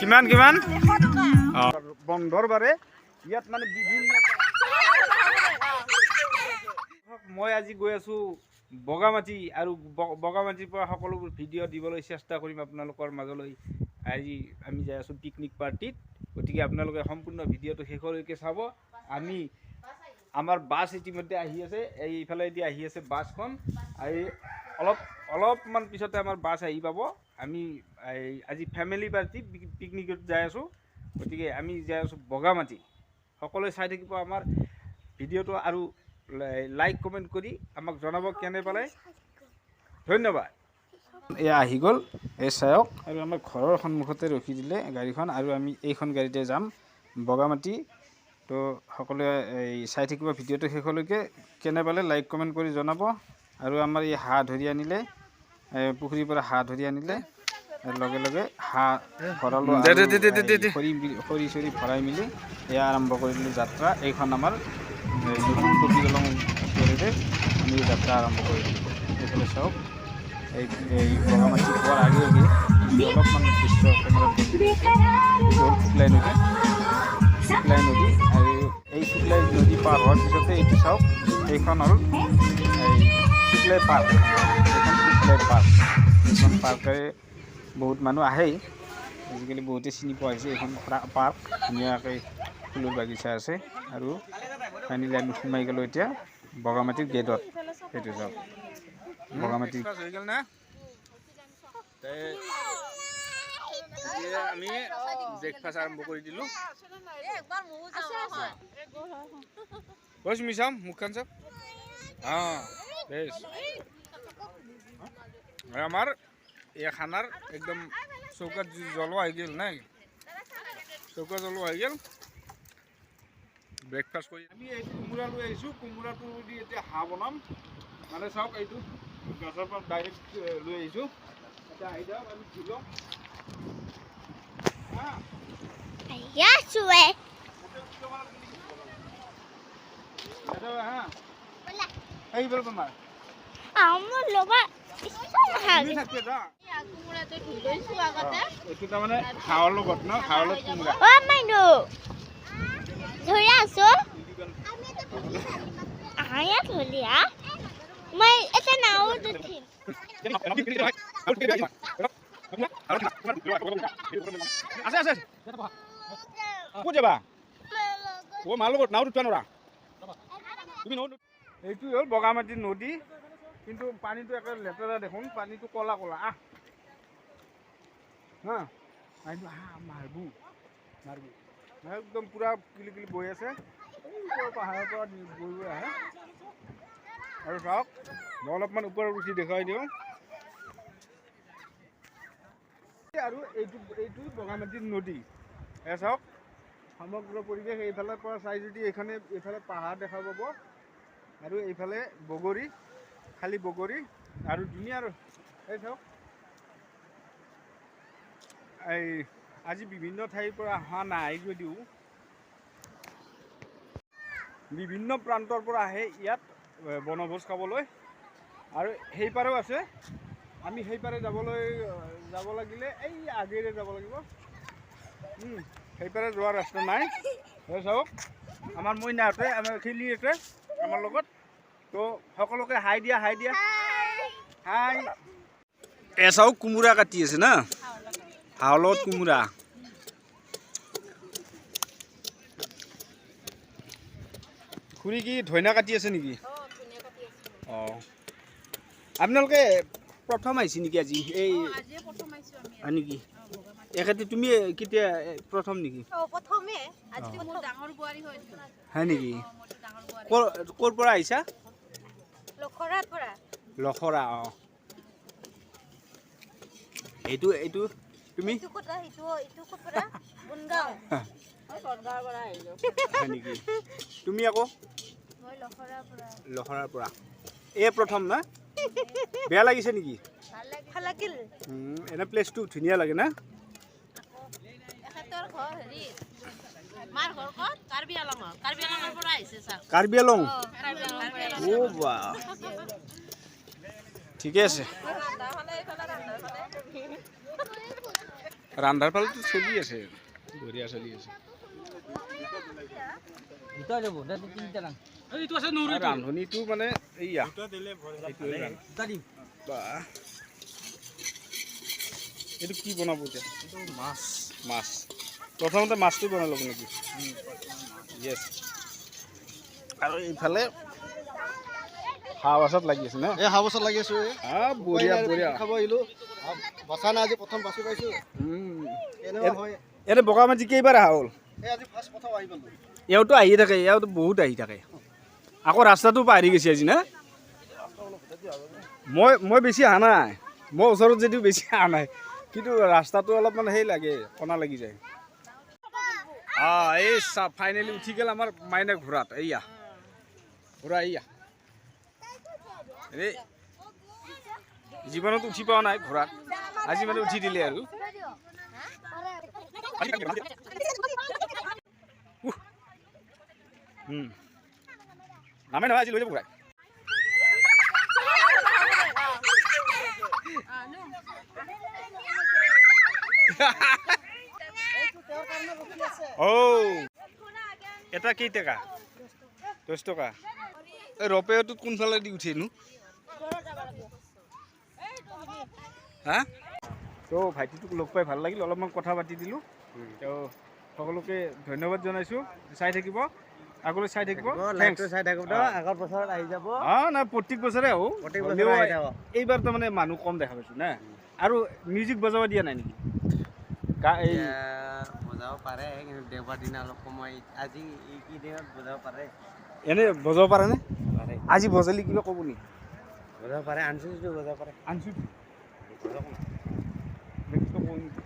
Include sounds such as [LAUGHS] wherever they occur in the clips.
কিমান কিমান? অ বন্ধৰ বাৰে ইয়াত মানে বিভিন্ন মই আজি গৈ আছোঁ বগামাটি আৰু বগামাটিৰ পৰা সকলোবোৰ ভিডিঅ' দিবলৈ চেষ্টা কৰিম আপোনালোকৰ মাজলৈ। আজি আমি যাই আছোঁ পিকনিক পাৰ্টিত গতিকে আপোনালোকে সম্পূৰ্ণ ভিডিঅ'টো শেষলৈকে চাব। আমি আমাৰ বাছ ইতিমধ্যে আহি আছে। এইফালেদি আহি আছে বাছখন। আৰু অলপ অলপমান পিছতে আমাৰ বাছ আহি পাব। আমি এই আজি ফেমিলি পাৰ্টি পিক- পিকনিকত যাই আছোঁ। গতিকে আমি যাই আছোঁ বগামাটি। সকলোৱে চাই থাকিব আমাৰ ভিডিঅ'টো আৰু লাই- লাইক কমেণ্ট কৰি আমাক জনাব কেনে পালে। ধন্যবাদ। এয়া আহি গ'ল এই চায়ক। আৰু আমাৰ ঘৰৰ সন্মুখতে ৰখি দিলে গাড়ীখন আৰু আমি এইখন গাড়ীতে যাম বগামাটি। তো সকলোৱে এই চাই থাকিব ভিডিঅ'টো শেষলৈকে। কেনে পালে লাইক কমেণ্ট কৰি জনাব। আৰু আমাৰ এই হাঁহ ধৰি আনিলে পুখুৰীৰ পৰা হাঁহ ধৰি আনিলে। লগে লগে হাঁহ ভৰালো। খৰি চৰি ভৰাই মেলি এয়া আৰম্ভ কৰিলোঁ যাত্ৰা। এইখন আমাৰ নতুন টকি দলং আমি যাত্ৰা আৰম্ভ কৰিলোঁ। এইফালে চাওক এই এই বগামাটি পোৱাৰ আগে আগে অলপমান দৃশ্য কেমেৰাত হ'ল শুক্লাই নদী। শুক্লাই নদী আৰু এই শুক্লাই নদী পাৰ হোৱাৰ পিছতে এইটো চাওক এইখন হ'ল এই শুক্লাই পাৰ্ক এইখন শুক্লাই পাৰ্ক এইখন পাৰ্কেৰে বহুত মানুহ আহেই। আজিকালি বহুতে চিনি পোৱা হৈছে এইখন প্ৰা- পাৰ্ক। ধুনীয়াকৈ ফুলৰ বাগিচা আছে আৰু ফাইনেলি আমি সোমাই গ'লোঁ এতিয়া বগামাটিৰ গেটত। সেইটো চাওক। এতিয়া আমি ব্ৰেকফাষ্ট আৰম্ভ কৰি দিলোঁ। বছ মিছাম মুখখন চাওক। অঁ বেছ। আমাৰ এই খানাৰ একদম চৌকাত যি জ্বলোৱা হৈ গ'ল নাই? চৌকা জ্বলোৱা হৈ গ'ল। ব্ৰেকফাষ্ট কৰি আমি এইটো কোমোৰা লৈ আহিছোঁ। কোমোৰাটো দি এতিয়া হাঁহ বনাম। মানে চাওক এইটো গছৰ পৰা ডাইৰেক্ট লৈ আহিছোঁ। এতিয়া আহি যাওক আমি ধুই লওঁ? হা. এটা হা আমার লোবা লগত মই এটা নাও আছে আছে ক'ত যাবা? অ' মাৰ লগত নাও উঠোৱা নৰা। তুমি এইটো হ'ল বগামাটি নদী। কিন্তু পানীটো একেবাৰে লেতেৰা দেখোন পানীটো ক'লা ক'লা। আহ! হা? পানীটো আহ মাৰবো। মাৰবো। একদম পূৰা কিলি কিলি বৈ আছে। পাহাৰৰ পৰা বৈ বৈ আহে। আৰু চাওক মই অলপমান ওপৰত উঠি দেখুৱাই দিওঁ। আৰু এইটো এইটো বগামাটিৰ নদী। এ চাওক সমগ্ৰ পৰিৱেশ এইফালৰ পৰা চাই যদি এইখনে এইফালে পাহাৰ দেখা পাব। আৰু এইফালে বগৰী। খালী বগৰী আৰু ধুনীয়া আৰু এই চাওক। এই আজি বিভিন্ন ঠাইৰ পৰা অহা নাই যদিও। বিভিন্ন প্ৰান্তৰ পৰা আহে ইয়াত বনভোজ খাবলৈ। আৰু সেইপাৰেও আছে। আমি সেইপাৰে যাবলৈ যাব লাগিলে এই আগেৰে যাব লাগিব। সেইপাৰে যোৱা ৰাস্তা নাই। চাওক আমাৰ মইনাহঁতে আমাৰ খেলিহঁতে আমাৰ লগত। তো সকলোকে হাই দিয়া হাই দিয়া। হাই। এ চাওক কোমোৰা কাটি আছে না? হাঁহৰ লগত কোমোৰা। খুৰী কি ধইনা কাটি আছে নেকি? অঁ আপোনালোকে প্ৰথম আহিছে নেকি আজি? এই হয় নেকি? এখেতে তুমি কেতিয়া প্ৰথম নেকি? প্ৰথমে। আজিতো মোৰ ডাঙৰ বোৱাৰী হয় হয় নেকি? ক'ৰ পৰা আহিছা? লখৰা অ। এইটো এইটো তুমি? নেকি? তুমি আকৌ? লখৰাৰ পৰা। এই প্ৰথম না? বেয়া লাগিছে নেকি? এনে প্লেচটো ধুনীয়া লাগে না? কাৰ্বি আলং? অ' বা। ঠিকে আছে। ৰান্ধাৰ ফালতো চলি আছে। বঢ়িয়া চলি আছে। ৰান্ধনীটো মানে এইয়া। এইটো কি বনাব এতিয়া? মাছ। মাছ। প্ৰথমতে মাছটো বনাই ল'ব নেকি? আৰু এইফালে হাঁহ বাছত লাগি আছে ন এই হাবছত লাগি আছো বঢ়িয়া বঢ়িয়া। খাব আহিলো। বচা নাই আজি প্ৰথম বাছি পাইছো। এনে বগামাটি কেইবাৰ অহা হ'ল প্ৰথম আহি থাকে এওঁতো বহুত আহি থাকে। আকৌ ৰাস্তাটো পাহৰি গৈছে আজি না? মই মই বেছি অহা নাই। মই ওচৰত যদিও বেছি অহা নাই কিন্তু ৰাস্তাটো অলপমান সেই লাগে কণা লাগি যায়। অঁ এই চা ফাইনেলি উঠি গ'ল আমাৰ মাইনা ঘোঁৰাত এইয়া। ঘোঁৰা এইয়া। এই জীৱনত উঠি পোৱা নাই ঘোঁৰাত আজি মানে উঠি দিলে আৰু। নামে নহয় আজি লৈ যাব ঘূৰাই। [LAUGHS] এটা কেই টকা? দহ টকা। এই ৰপেটোত কোনফালে দি উঠেনো? হা? তো ভাইটিটোক লগ পাই ভাল লাগিল অলপমান কথা পাতি দিলোঁ। তো সকলোকে ধন্যবাদ জনাইছোঁ। চাই থাকিব। আগলৈ চাই থাকিব. চাই আগৰ বছৰত আহি যাব। অঁ নাই প্ৰত্যেক বছৰে আহোঁ। এইবাৰ তাৰমানে মানুহ কম দেখা পাইছোঁ না? আৰু মিউজিক বজাব দিয়া নাই নেকি? বজাব পাৰে কিন্তু দেওবাৰ দিনা অলপ সময় আজি এই কি দিনত বজাব পাৰে। এনে বজাব পাৰেনে? আজি বজালি কিবা ক'ব নেকি? বজাব পাৰে আনছো যদি বজাব পাৰে। আনছো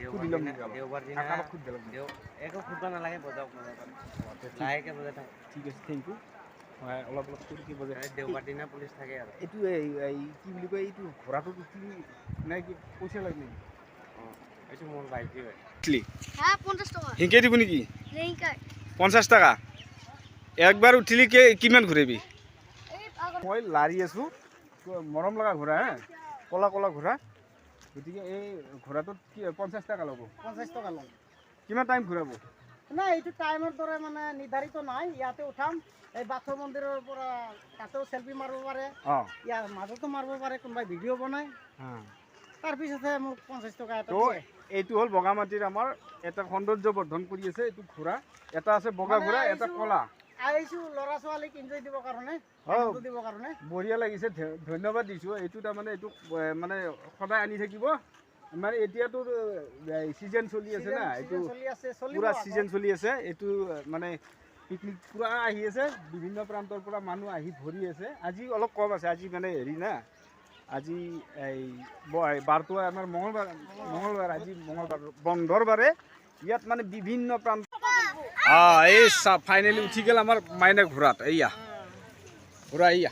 দেওবাৰ দিনা দেওবাৰ দিনা দেও একো খুজিব নালাগে বজাব বজাব পাৰে লাহেকৈ বজাই থাকক। ঠিক আছে থেংক ইউ অলপ অলপ ফুৰ্তি বজাই দেওবাৰ দিনা পুলিচ থাকে আৰু। এইটো এই এই কি বুলি কয় এইটো ঘোঁৰাটোত উঠি নাই কি পইচা লাগে নেকি? অঁ এইটো মোৰ ভাইটি হয়। পঞ্চাছ টকা। শিকাই দিব নেকি? পঞ্চাছ টকা? একবাৰ উঠিলি কে কিমান ঘূৰাবি? এই আগত মই লাৰি আছোঁ। মৰম লগা ঘোঁৰা হে? ক'লা ক'লা ঘোঁৰা। গতিকে এই ঘোঁৰাটোত কি পঞ্চাছ টকা ল'ব? পঞ্চাছ টকা ল'ম। কিমান টাইম ঘূৰাব? নাই এইটো টাইমৰ দৰে মানে নিৰ্ধাৰিত নাই। ইয়াতে উঠাম। এই বাথৌ মন্দিৰৰ পৰা তাতেও চেলফি মাৰিব পাৰে। অঁ। ইয়াৰ মাজতো মাৰিব পাৰে কোনোবাই ভিডিঅ' বনায়। তাৰপিছতহে মোক পঞ্চাছ টকা এটা। এইটো হ'ল বগামাটিৰ আমাৰ এটা সৌন্দৰ্য বৰ্ধন কৰি আছে এইটো ঘোঁৰা। এটা আছে বগা ঘোঁৰা এটা ক'লা। বঢ়িয়া লাগিছে ধন্যবাদ দিছোঁ। এইটো তাৰমানে এইটো মানে সদায় আনি থাকিব। মানে এতিয়াতো ছিজন চলি আছে না এইটো পুৰা। ছিজন চলি আছে। এইটো মানে পিকনিক পূৰা আহি আছে। বিভিন্ন প্ৰান্তৰ পৰা মানুহ আহি ভৰি আছে। আজি অলপ কম আছে আজি মানে হেৰি না আজি এই বাৰটো আমাৰ মঙলবাৰ মঙলবাৰ আজি মঙলবাৰ বন্ধৰ বাৰে ইয়াত মানে বিভিন্ন প্ৰান্ত অঁ এই ফাইনেলি উঠি গ'ল আমাৰ মাইনা ঘোঁৰাত এইয়া। ঘোঁৰা এইয়া।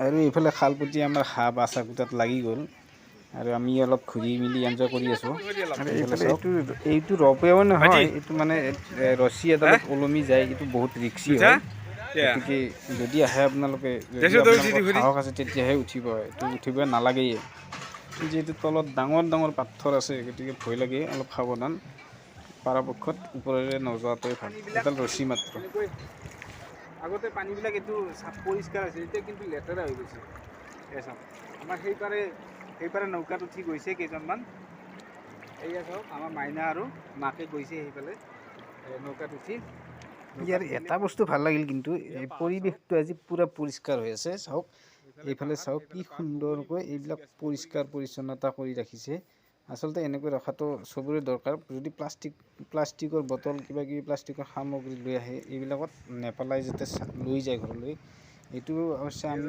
আৰু এইফালে খালপতি আমাৰ হাঁহ বাচা কুটাত লাগি গ'ল। আৰু আমি অলপ ঘূৰি মেলি এনজয় কৰি আছোঁ। এইটো এইটো ৰপেও নহয় এইটো মানে ৰছী এডালত ওলমি যায় এইটো বহুত ৰিক্সি হয়। গতিকে যদি আহে আপোনালোকে সাহস আছে তেতিয়াহে উঠিব এইটো উঠিব নালাগেই। যিহেতু তলত ডাঙৰ ডাঙৰ পাথৰ আছে গতিকে ভয় লাগে অলপ সাৱধান। পৰাপক্ষত ওপৰেৰে নোযোৱাটোৱে ভাল। এডাল ৰছী মাত্ৰ। আগতে পানীবিলাক এইটো চাফ পৰিষ্কাৰ আছিল এতিয়া কিন্তু লেতেৰা হৈ গৈছে। চাওক আমাৰ সেইপাৰে সেইপাৰে নৌকাত উঠি গৈছে কেইজনমান। এয়া চাওক আমাৰ মাইনা আৰু মাকে গৈছে সেইফালে নৌকাত উঠি। ইয়াৰ এটা বস্তু ভাল লাগিল কিন্তু এই পৰিৱেশটো আজি পূৰা পৰিষ্কাৰ হৈ আছে চাওক। এইফালে চাওক কি সুন্দৰকৈ এইবিলাক পৰিষ্কাৰ পৰিচ্ছন্নতা কৰি ৰাখিছে। আচলতে এনেকৈ ৰখাটো চবৰে দৰকাৰ। যদি প্লাষ্টিক প্লাষ্টিকৰ বটল কিবা কিবি প্লাষ্টিকৰ সামগ্ৰী লৈ আহে এইবিলাকত নেপেলাই যাতে লৈ যায় ঘৰলৈ এইটো অৱশ্যে আমি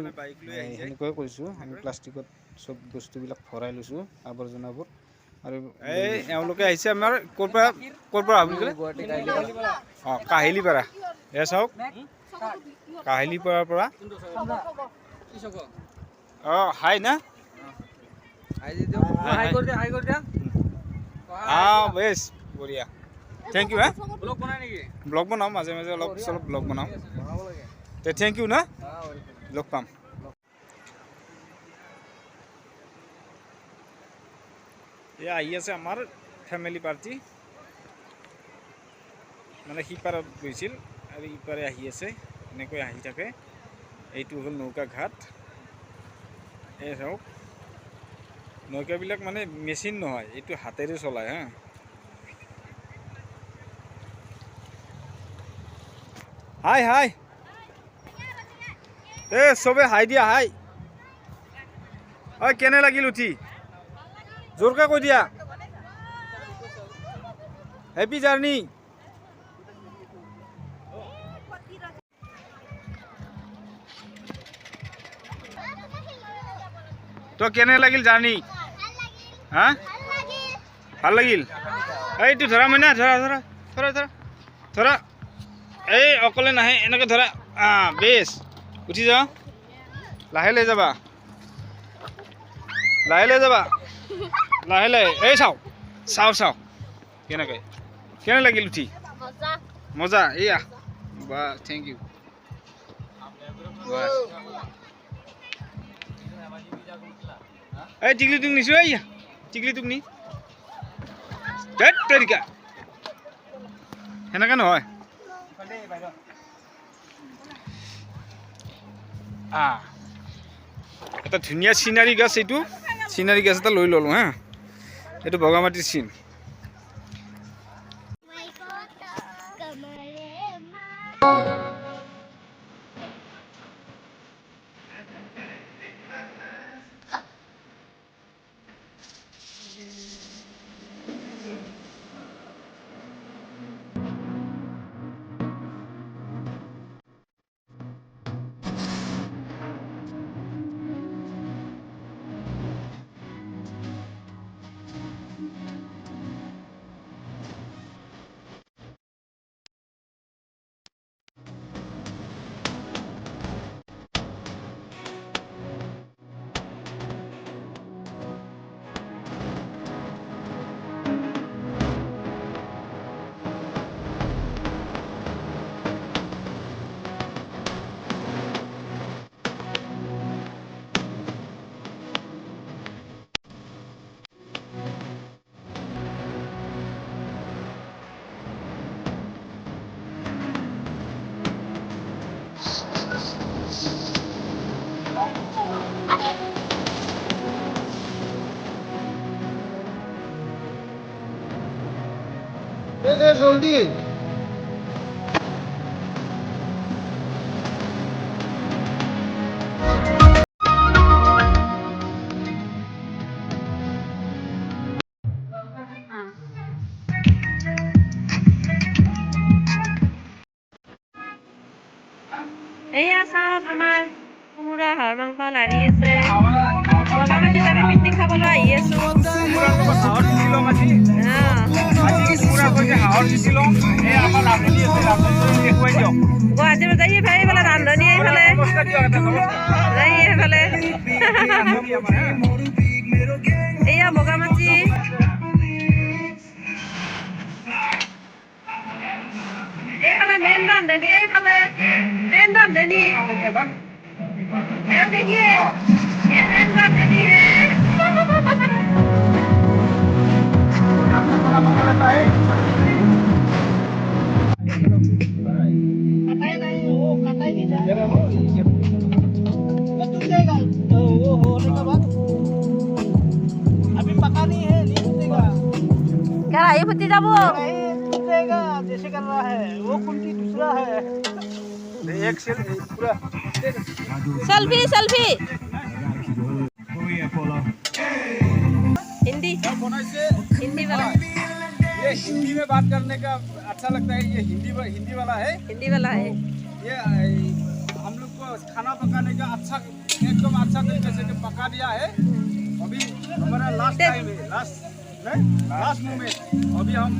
সেনেকুৱাই কৰিছোঁ। আমি প্লাষ্টিকত চব বস্তুবিলাক ভৰাই লৈছোঁ আৱৰ্জনাবোৰ। আৰু এই এওঁলোকে আহিছে আমাৰ ক'ৰ পৰা ক'ৰ পৰা বুলি ক'লে? অঁ কাহিলীপাৰা এয়া চাওক। কাহিলীপাৰাৰ পৰা। অঁ হাই না? বেছ বঢ়িয়া থেংক ইউ হা ব্লগ বনাওঁ মাজে মাজে অলপ চলপ ব্লগ বনাওঁ তে থেংক ইউ না লগ পাম এয়া আহি আছে আমাৰ ফেমিলি পাৰ্টি মানে সিপাৰত গৈছিল আৰু ইপাৰে আহি আছে এনেকৈ আহি থাকে এইটো হ'ল নৌকা ঘাট এই চাওক নৌকাবিলাক মানে মেচিন নহয় এইটো হাতেৰে চলায় হা। High high. এ চবে হাই দিয়া হাই। ঐ কেনে লাগিল উঠি? জোৰকে কৈ দিয়া। হেপী জাৰ্ণি তো কেনে লাগিল জাৰ্ণি? হা? ভাল লাগিল। এইটো ধৰা মইনা ধৰা ধৰা ধৰা ধৰা ধৰা। এই অকলে নাহে এনেকৈ ধৰা। বেছ উঠি যাওঁ। লাহে লাহে যাবা। লাহে লাহে যাবা। লাহে লাহে। এই চাওঁ। চাওঁ চাওঁ। কেনেকৈ? কেনে লাগিল উঠি? মজা। এইয়া। বা থেংক ইউ এই টিকলি তোক নিছোঁ এইয়া। নি ধেত তেৰিকা সেনেকৈ নহয় এটা ধুনীয়া চিনাৰী গছ এইটো চিনাৰী গছ এটা লৈ ল'লোঁ হা এইটো বগামাটিৰ চিন 兄弟。ল'ম এই আমাৰ ৰান্ধনী আছে ৰান্ধনী দেখুৱাই দিয়ক। গুৱাহাটীৰ পৰা যাই এইফালে। এইফালে ৰান্ধনী এইফালে এইফালে। ৰান্ধনী এয়া বগামাটি এইফালে মেইন ৰান্ধনী এইফালে মেইন ৰান্ধনী মেইন ৰান্ধনী सेल्फी सेल्फी हिंदी। हिंदी वाला। ये हिंदी में बात करने का अच्छा लगता है ये हिंदी वा, हिंदी वाला है। हिंदी वाला है। ये हम लोग को खाना पकाने का अच्छा एकदम अच्छा तरीके से पका दिया है। अभी हमारा लास्ट टाइम है लास्ट लास्ट मोमेंट अभी हम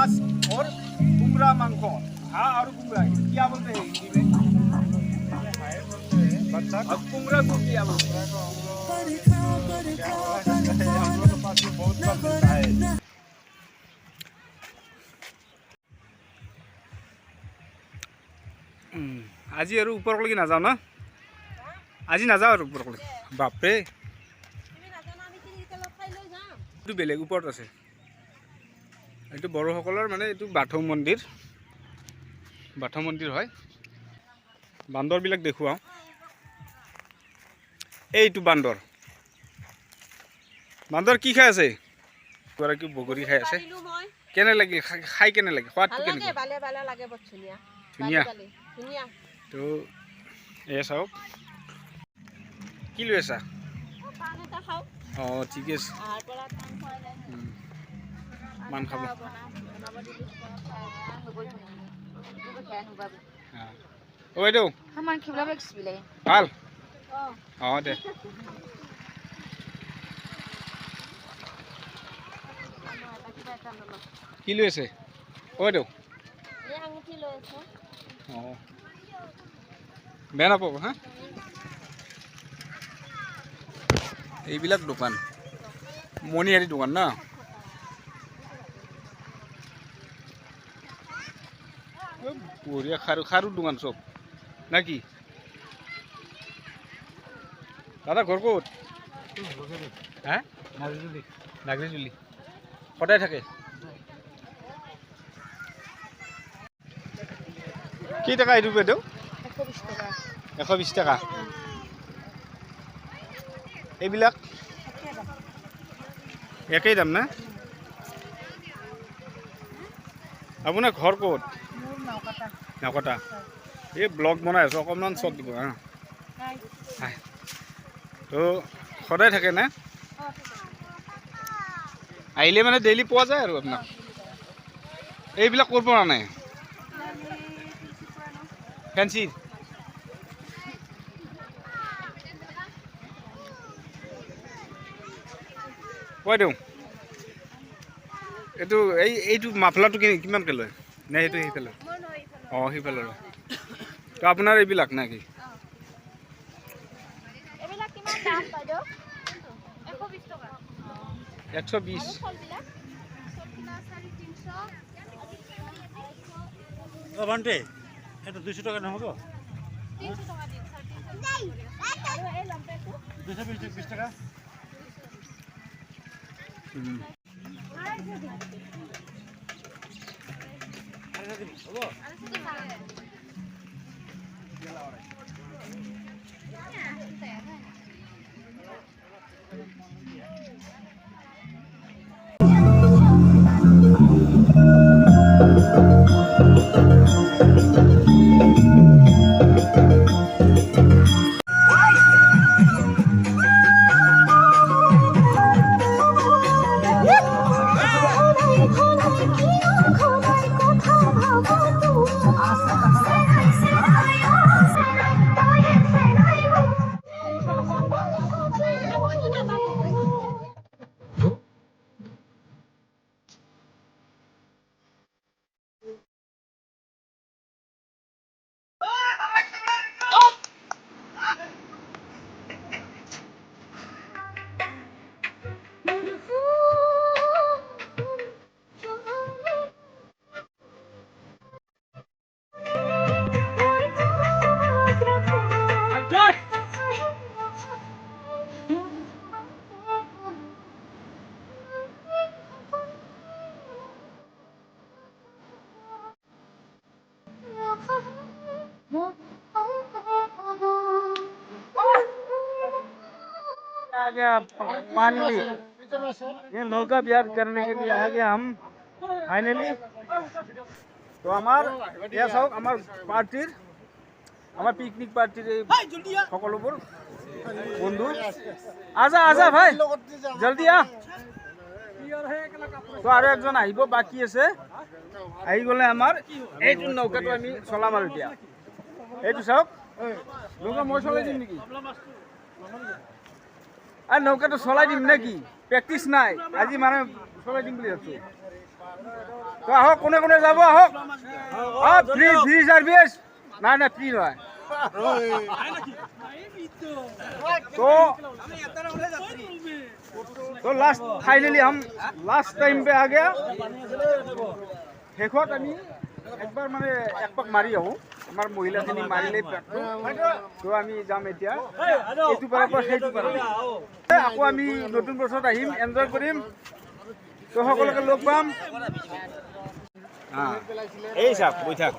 आज और उमरा मांगो। हाँ और कुमड़ा क्या बोलते हैं हिंदी में और कुमड़ा को क्या बोलते हैं উম, আজি আৰু ওপৰলৈকে নাযাওঁ ন আজি নাযাওঁ আৰু ওপৰলৈকে বাপৰে এইটো বেলেগ ওপৰত আছে এইটো বড়োসকলৰ মানে এইটো বাথৌ মন্দিৰ বাথৌ মন্দিৰ হয়। বান্দৰবিলাক দেখুৱাওঁ। এইটো বান্দৰ। বান্দৰ কি খাই আছে? গৰাকী বগৰী খাই আছে। কেনে লাগিল খাই- কেনে লাগে? সোৱাদটো কেনেকুৱা? ধুনীয়া। তো এয়া চাওক। কি লৈ আছা? অ, ঠিকে আছে। মান খাব। অঁ। বাইদেউ. ভাল? অঁ। দে। কি লৈ আছে? অ' বাইদেউ। অঁ। বেয়া নাপাব হা? এইবিলাক দোকান। মণিহাৰী দোকান না? বঢ়িয়া খাৰু খাৰু দোকান চব না কি দাদা ঘৰ ক'ত হা নাগৰিজুলি সদায় থাকে? কি টকা এইটো বাইদেউ এশ বিছ টকা। এইবিলাক? একেই দাম না? আপোনাৰ ঘৰ ক'ত? নাকটা এই ব্লগ বনাই আছোঁ অকণমান চক দিব হা। তো সদায় থাকে না? আহিলে মানে ডেইলি পোৱা যায় আৰু আপোনাক। এইবিলাক ক'ৰ পৰা নাই ফেঞ্চি কৈ দিওঁ। এইটো এই এইটো মাফলাটো কিমানকৈ লয়? নে সেইটো সেইফালে? অঁ সেইফালে তো আপোনাৰ এইবিলাক নে কি এইবিলাক কিমান দাম বাইদেউ? এশ বিছ টকা। একশ বিছ ভণ্টি এইটো দুইশ টকা নহ'ব? দুইশ বিশ বিশ টকা? উম। आ गया फाइनली ये नौका बिहार करने के लिए आ गया हम ফাইনেলি তো আমাৰ এয়া চাওক আমাৰ পাৰ্টিৰ আমাৰ পিকনিক পাৰ্টিৰ এই সকলোবোৰ বন্ধু আজা আজা ভাই জলদি আহ তো আৰু একজন আহিব বাকী আছে আহি গ'লে আমাৰ এইটো নৌকাটো আমি চলাম আৰু এতিয়া এইটো চাওক নৌকা মই চলাই দিম নেকি আর নৌকা তো সলাই দিম নাকি? প্র্যাকটিস নাই। আজি মানে সলাই দিম বুলি ভাবছ। তো আহক, কোনে কোনে যাব আহক? ফ্রি ফ্রি সার্ভিস না না ফ্রি নয় তো তো লাস্ট ফাইনালি হাম লাস্ট টাইম পে আগে শেষত আমি একবাৰ মানে এক পাক মাৰি আহোঁ। আমাৰ মহিলাখিনি মাৰিলে পেটটো তো আমি যাম এতিয়া। এইটো পাৰৰ পৰা সেইটো পাৰ। আকৌ আমি নতুন বছৰত আহিম এনজয় কৰিম। তো সকলোকে লগ পাম। এই চাওক বৈ থাক।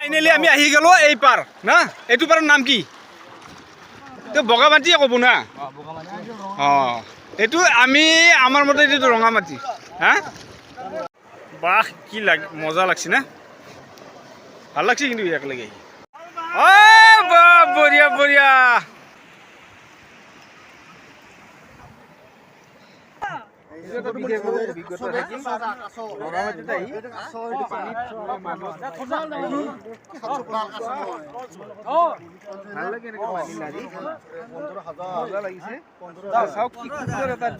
ফাইনেলি আমি আহি গেলো এই পাৰ না? এইটো পাৰৰ নাম কি? তো বগামাটিয়ে ক'ব না অঁ। এইটো আমি আমাৰ মতে এইটো ৰঙামাটি, হা? বাহ, কি লাগ মজা লাগছে না? ভালো লাগছে কিন্তু একেলগে আহি অ' বঢ়িয়া বঢ়িয়া ভালো লাগে এনেকে পানী লাৰি মজা লাগিছে চাওক কি সুন্দৰ এটা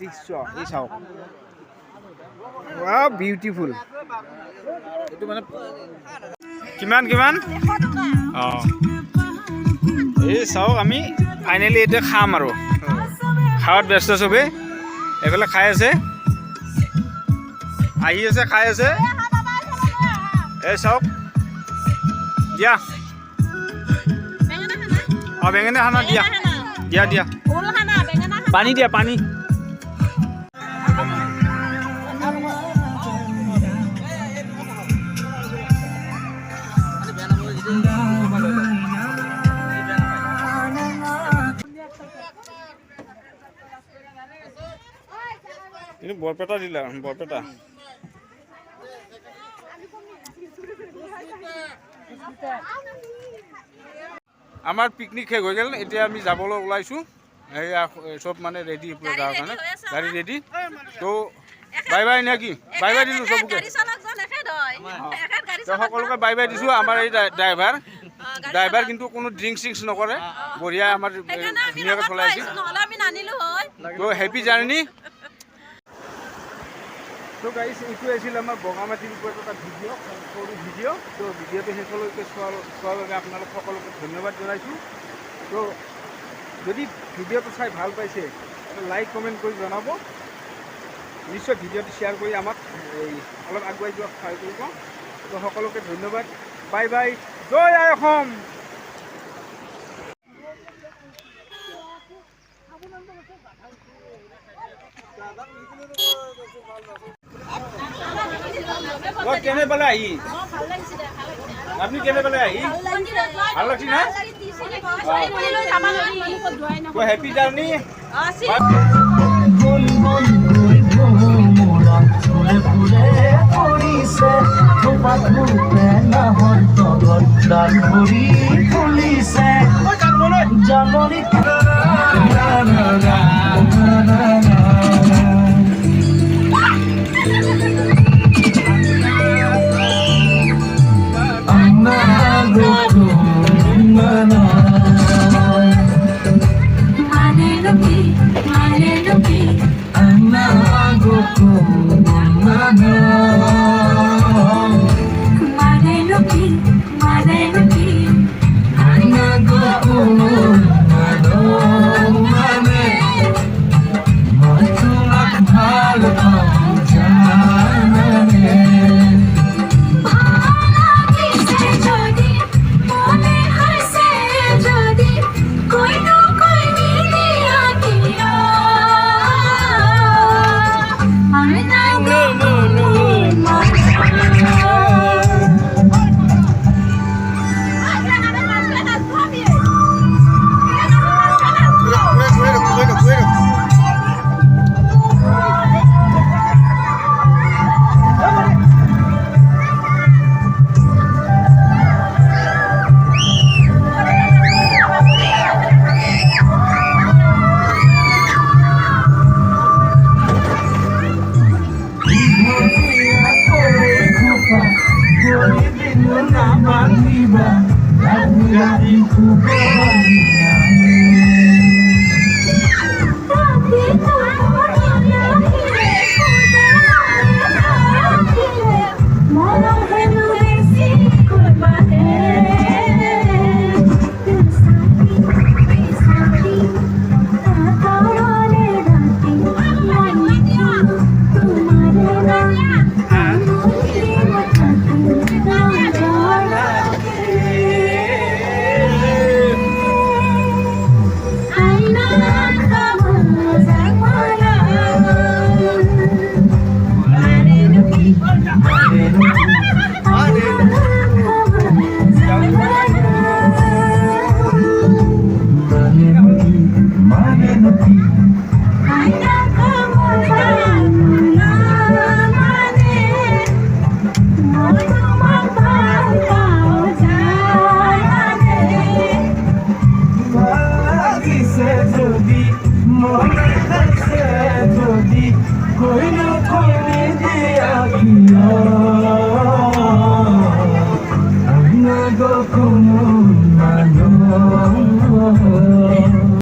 দৃশ্য। এই চাওক বিউটিফুল এইটো মানে কিমান কিমান? অঁ। এই চাওক আমি ফাইনেলি এতিয়া খাম আৰু। খাৱাত ব্যস্ত চবেই এইফালে খাই আছে। আহি আছে খাই আছে। এই চাওক। দিয়া। অঁ বেঙেনা খানা দিয়া দিয়া। দিয়া পানী দিয়া পানী। বৰপেটা দিলা বৰপেটা। আমাৰ পিকনিক শেষ হৈ গ'ল। এতিয়া আমি যাবলৈ ওলাইছোঁ। সেয়া চব মানে ৰেডি যাৱাৰ কাৰণে। গাড়ী ৰেডি তো বাই বাই নে কি? বাই বাই দিলোঁ চবকে। সকলোকে বাই বাই দিছোঁ। আমাৰ এই ড্ৰাই- ড্ৰাইভাৰ। ড্ৰাইভাৰ কিন্তু কোনো ড্ৰিংক চিংকছ নকৰে। বঢ়িয়া আমাৰ ধুনীয়াকৈ চলাই আহিছোঁ হয়। তো হেপী জাৰ্ণি তো গাইছ এইটো আছিল আমাৰ বগামাটিৰ ওপৰত এটা ভিডিঅ' সৰু ভিডিঅ' তো ভিডিঅ'টো শেষলৈকে চোৱাৰ চোৱাৰ বাবে আপোনালোক সকলোকে ধন্যবাদ জনাইছোঁ। তো যদি ভিডিঅ'টো চাই ভালো পাইছে লাইক কমেণ্ট কৰি জনাব। নিশ্চয় ভিডিঅ'টো শ্বেয়াৰ কৰি আমাক এই, অলপ আগুৱাই যোৱাত সহায় কৰিব। তো সকলোকে ধন্যবাদ। বাই বাই জয় আই অসম! তই কেনে পালে আহি আপুনি কেনে পালে আহি ভালো লাগছি না? তই হেপি জাৰ্ণি জাননী